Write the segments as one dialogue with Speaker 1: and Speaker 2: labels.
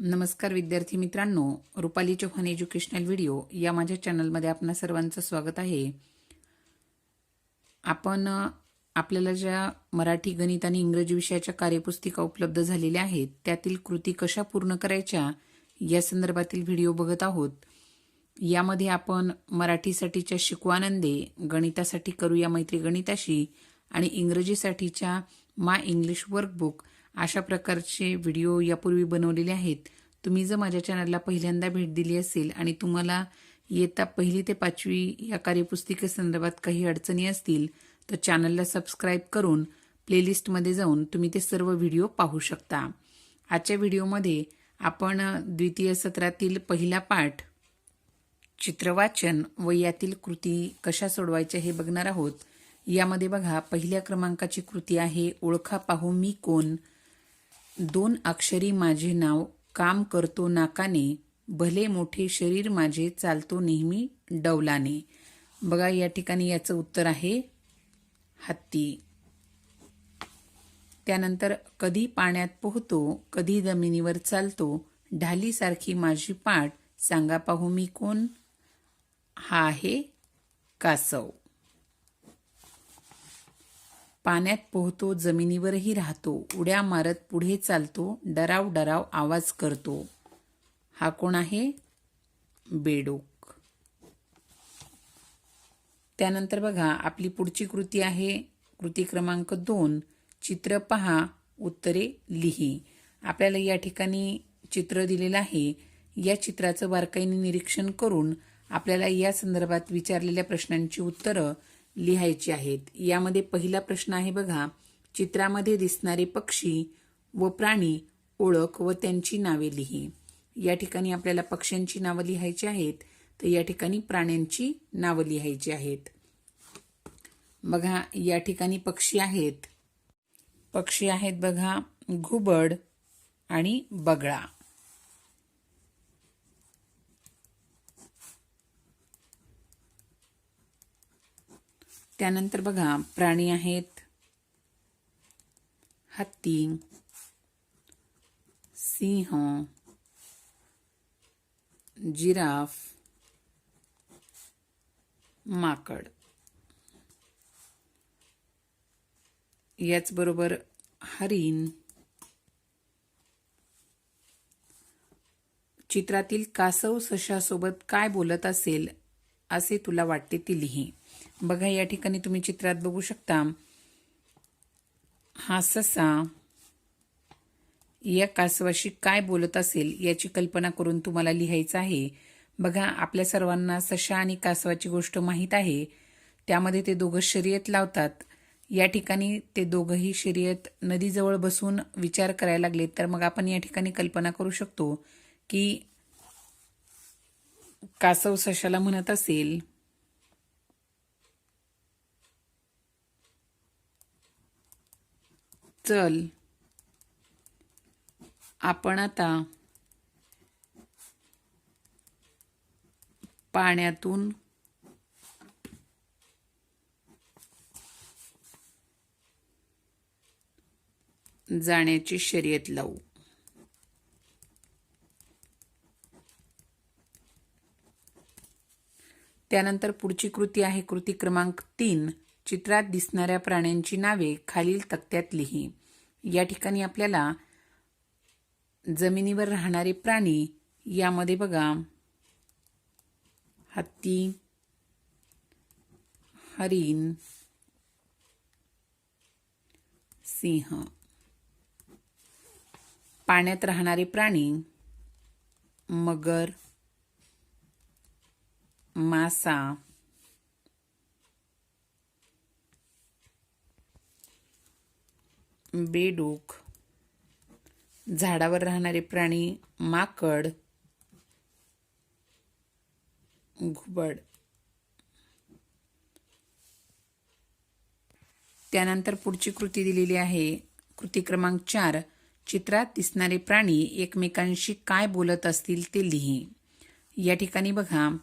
Speaker 1: नमस्कार विद्यार्थी मित्रांनो रुपाली चौहान एज्युकेशनल व्हिडिओ या माझ्या चॅनलमध्ये आपणा सर्वांचं स्वागत आहे. आपण आपल्याला ज्या मराठी गणित आणि इंग्रजी विषयाच्या कार्यपुस्तिका उपलब्ध झालेल्या आहेत त्यातील कृती कशा पूर्ण करायच्या या संदर्भातील व्हिडिओ बघत आहोत. यामध्ये आपण मराठीसाठीच्या शिकवानंदे गणितासाठी करूया मैत्री गणिताशी आणि इंग्रजीसाठीच्या मा इंग्लिश वर्कबुक अशा प्रकारचे व्हिडिओ यापूर्वी बनवलेले आहेत. तुम्ही जर माझ्या चॅनलला पहिल्यांदा भेट दिली असेल आणि तुम्हाला येता पहिली ते पाचवी या कार्यपुस्तिकेसंदर्भात काही अडचणी असतील तर चॅनलला सबस्क्राईब करून प्लेलिस्टमध्ये जाऊन तुम्ही ते सर्व व्हिडिओ पाहू शकता. आजच्या व्हिडिओमध्ये आपण द्वितीय सत्रातील पहिला पाठ चित्रवाचन व यातील कृती कशा सोडवायच्या हे बघणार आहोत. यामध्ये बघा पहिल्या क्रमांकाची कृती आहे ओळखा पाहू मी कोण? दोन अक्षरी माझे नाव काम करतो नाकाने भले मोठे शरीर माझे चालतो नेहमी डौलाने बघा या ठिकाणी याचं उत्तर आहे हत्ती. त्यानंतर कधी पाण्यात पोहतो कधी जमिनीवर चालतो ढालीसारखी माझी पाठ सांगा पाहू मी कोण? हा आहे कासव. पाण्यात पोहतो जमिनीवरही राहतो उड्या मारत पुढे चालतो डराव डराव आवाज करतो. हा कोण आहे? बेडूक. त्यानंतर बघा आपली पुढची कृती आहे. कृती क्रमांक दोन चित्र पहा उत्तरे लिही. आपल्याला या ठिकाणी चित्र दिलेलं आहे. या चित्राचं बारकाईने निरीक्षण करून आपल्याला या संदर्भात विचारलेल्या प्रश्नांची उत्तरं लिहायची आहेत. यामध्ये पहिला प्रश्न आहे बघा चित्रामध्ये दिसणारे पक्षी व प्राणी ओळख व त्यांची नावे लिही. या ठिकाणी आपल्याला पक्ष्यांची नावं लिहायची आहेत तर या ठिकाणी प्राण्यांची नावं लिहायची आहेत. बघा या ठिकाणी पक्षी आहेत. पक्षी आहेत बघा घुबड आणि बगळा. त्यानंतर बघा प्राणी आहेत. हत्ती सिंह जिराफ माकड. याचबरोबर हरिण. चित्रातील कासव सशासोबत काय बोलत असेल असे तुला वाटते ती लिही. बघा या ठिकाणी तुम्ही चित्रात बघू शकता. हा ससा या कासवाशी काय बोलत असेल याची कल्पना करून तुम्हाला लिहायचं आहे. बघा आपल्या सर्वांना सशा आणि कासवाची गोष्ट माहीत आहे. त्यामध्ये ते दोघं शर्यत लावतात. या ठिकाणी ते दोघंही शर्यत नदीजवळ बसून विचार करायला लागले तर मग आपण या ठिकाणी कल्पना करू शकतो की कासव सशाला म्हणत असेल चल. आपण आता पाण्यातून जाण्याची शर्यत लावू. त्यानंतर पुढची कृती आहे कृती क्रमांक तीन. चित्रात दिसणाऱ्या प्राण्यांची नावे खालील तक्त्यात लिही. या ठिकाणी आपल्याला जमिनीवर राहणारे प्राणी यामध्ये बघा. हत्ती हरिण सिंह. पाण्यात राहणारे प्राणी मगर मासा. बेडूक झाडावर राहणारे प्राणी माकड घुबड. त्यानंतर पुढची कृती दिलेली आहे. कृती क्रमांक चार चित्रात दिसणारे प्राणी एकमेकांशी काय बोलत असतील ते लिही. या ठिकाणी बघा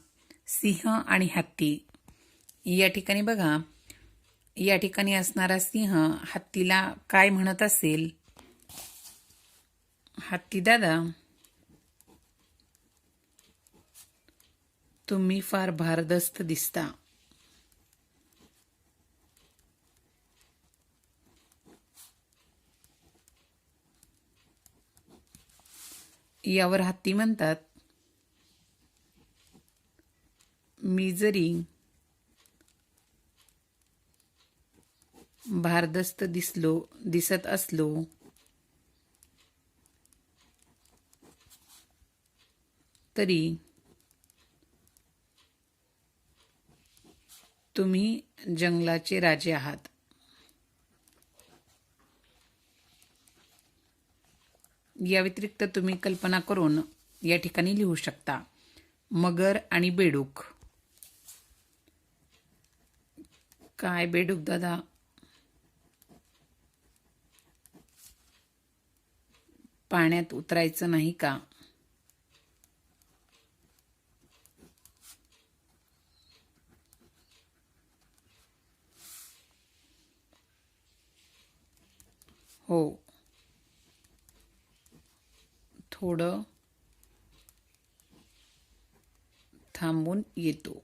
Speaker 1: सिंह आणि हत्ती. या ठिकाणी बघा या ठिकाणी असणारा सिंह हत्तीला काय म्हणत असेल? हत्ती दादा तुम्ही फार भारदस्त दिसता. यावर हत्ती म्हणतात मी जरी भारदस्त दिसलो दिसत असलो. तरी तुम्ही जंगलाचे राजे आहात. या व्यतिरिक्त तुम्ही कल्पना करून या ठिकाणी लिहू शकता. मगर आणि बेडूक. काय बेडूक दादा? पाण्यात उतरायचं नाही का? हो. थोडं थांबून येतो.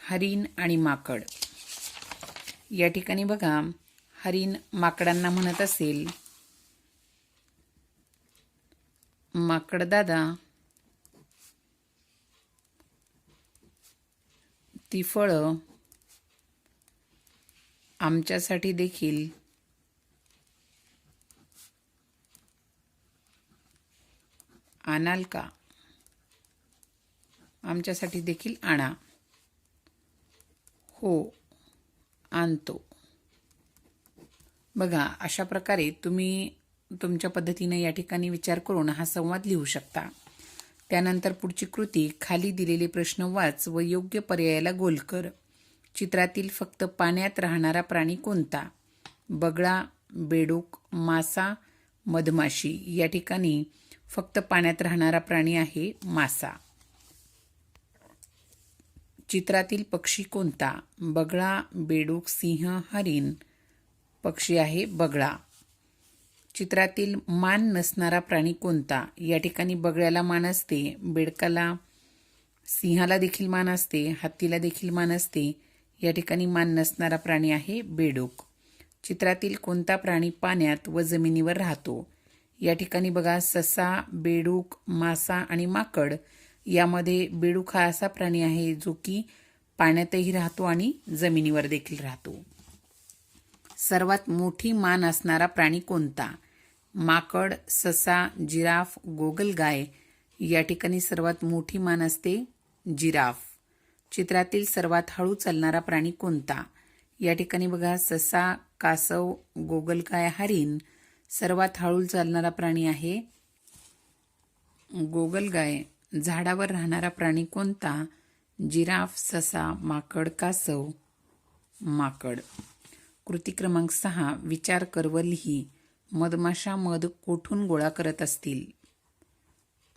Speaker 1: हरिण आणि माकड. या ठिकाणी बघा हरिण माकडांना म्हणत असेल माकडदादा ती फळं आमच्यासाठी देखील आणाल का? आमच्यासाठी देखील आणा. हो आणतो. बघा अशा प्रकारे तुम्ही तुमच्या पद्धतीने या ठिकाणी विचार करून हा संवाद लिहू शकता. त्यानंतर पुढची कृती खाली दिलेले प्रश्न वाच व योग्य पर्यायाला गोल कर. चित्रातील फक्त पाण्यात राहणारा प्राणी कोणता? बगळा बेडूक मासा मधमाशी. या ठिकाणी फक्त पाण्यात राहणारा प्राणी आहे मासा. चित्रातील पक्षी कोणता? बगळा बेडूक सिंह हरिण. पक्षी आहे बगळा. चित्रातील मान नसणारा प्राणी कोणता? या ठिकाणी बगळ्याला मान असते बेडकाला सिंहाला देखील मान असते हत्तीला देखील मान असते. या ठिकाणी मान नसणारा प्राणी आहे बेडूक. चित्रातील कोणता प्राणी पाण्यात व जमिनीवर राहतो? या ठिकाणी बघा ससा बेडूक मासा आणि माकड. यामध्ये बेडूक हा असा प्राणी आहे जो की पाण्यातही राहतो आणि जमिनीवर देखील राहतो. सर्वात मोठी मान असणारा प्राणी कोणता? माकड ससा जिराफ गोगलगाय या ठिकाणी सर्वात मोठी मान असते जिराफ. चित्रातील सर्वात हळू चालणारा प्राणी कोणता? या ठिकाणी बघा ससा कासव गोगलगाय हरिण सर्वात हळू चालणारा प्राणी आहे गोगलगाय झाडावर राहणारा प्राणी कोणता? जिराफ ससा माकड कासव माकड. कृती क्रमांक सहा विचार कर व लिही मधमाशा मध कोठून गोळा करत असतील?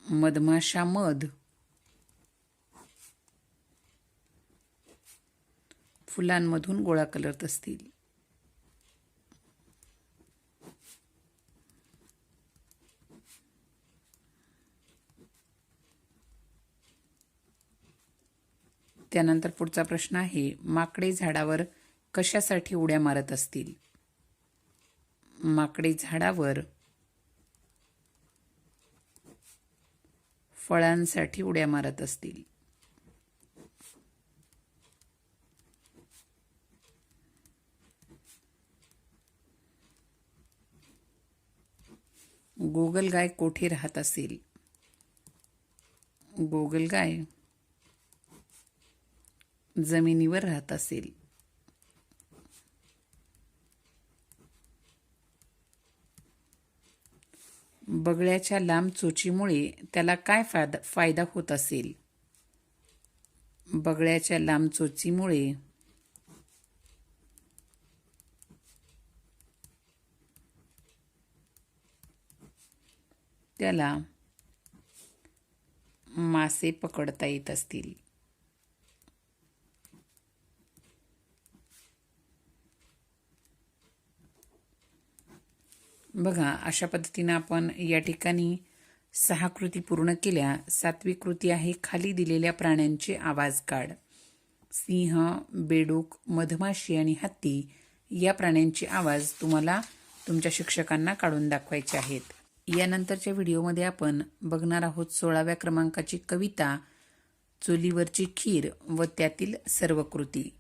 Speaker 1: मधमाशा मध. फुलांमधून गोळा करत असतील. त्यानंतर पुढचा प्रश्न आहे माकडे झाडावर कशासाठी उड्या मारत असतील? माकडे झाडावर फळांसाठी उड्या मारत असतील. गोगलगाय कोठे राहत असेल. गोगलगाय जमिनीवर राहत असेल. बगळ्याच्या लांब चोचीमुळे त्याला काय फायदा फायदा होत असेल? बगळ्याच्या लांब चोचीमुळे त्याला मासे पकडता येत असतील. बघा अशा पद्धतीनं आपण या ठिकाणी सहा कृती पूर्ण केल्या. सातवी कृती आहे खाली दिलेल्या प्राण्यांचे आवाज काढ. सिंह बेडूक मधमाशी आणि हत्ती या प्राण्यांचे आवाज तुम्हाला तुमच्या शिक्षकांना काढून दाखवायचे आहेत. यानंतरच्या व्हिडिओमध्ये आपण बघणार आहोत सोळाव्या क्रमांकाची कविता चुलीवरची खीर व त्यातील सर्व कृती.